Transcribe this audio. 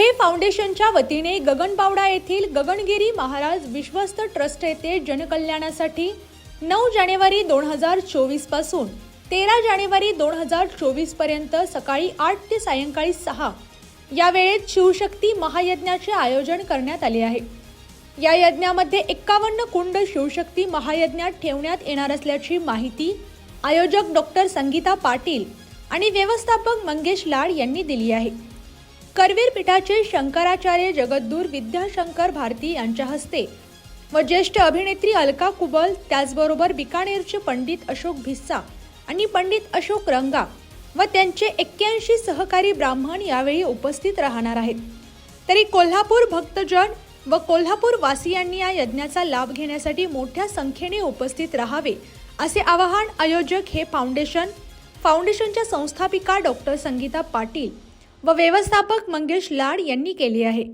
हे फाउंडेशनच्या वतीने गगनबावडा येथील गगनगिरी महाराज विश्वस्त ट्रस्ट येथे जनकल्याणासाठी नऊ जानेवारी दोन हजार चोवीसपासून तेरा जानेवारी दोन हजार चोवीसपर्यंत सकाळी आठ ते सायंकाळी सहा या वेळेत शिवशक्ती महायज्ञाचे आयोजन करण्यात आले आहे. या यज्ञामध्ये एक्कावन्न कुंड शिवशक्ती महायज्ञात ठेवण्यात येणार असल्याची माहिती आयोजक डॉक्टर संगीता पाटील आणि व्यवस्थापक मंगेश लाड यांनी दिली आहे. करवीर पीठाचे शंकराचार्य जगद्दूर विद्याशंकर भारती यांच्या हस्ते व ज्येष्ठ अभिनेत्री अलका कुबल त्याचबरोबर बिकानेरचे पंडित अशोक भिस्सा आणि पंडित अशोक रंगा व त्यांचे एक्क्याऐंशी सहकारी ब्राह्मण यावेळी उपस्थित राहणार आहेत. तरी कोल्हापूर भक्तजन व कोल्हापूर वासियांनी या यज्ञाचा लाभ घेण्यासाठी मोठ्या संख्येने उपस्थित राहावे असे आवाहन आयोजक हे फाउंडेशन फाउंडेशनच्या संस्थापिका डॉक्टर संगीता पाटील व व्यवस्थापक मंगेश लाड यांनी केले आहे.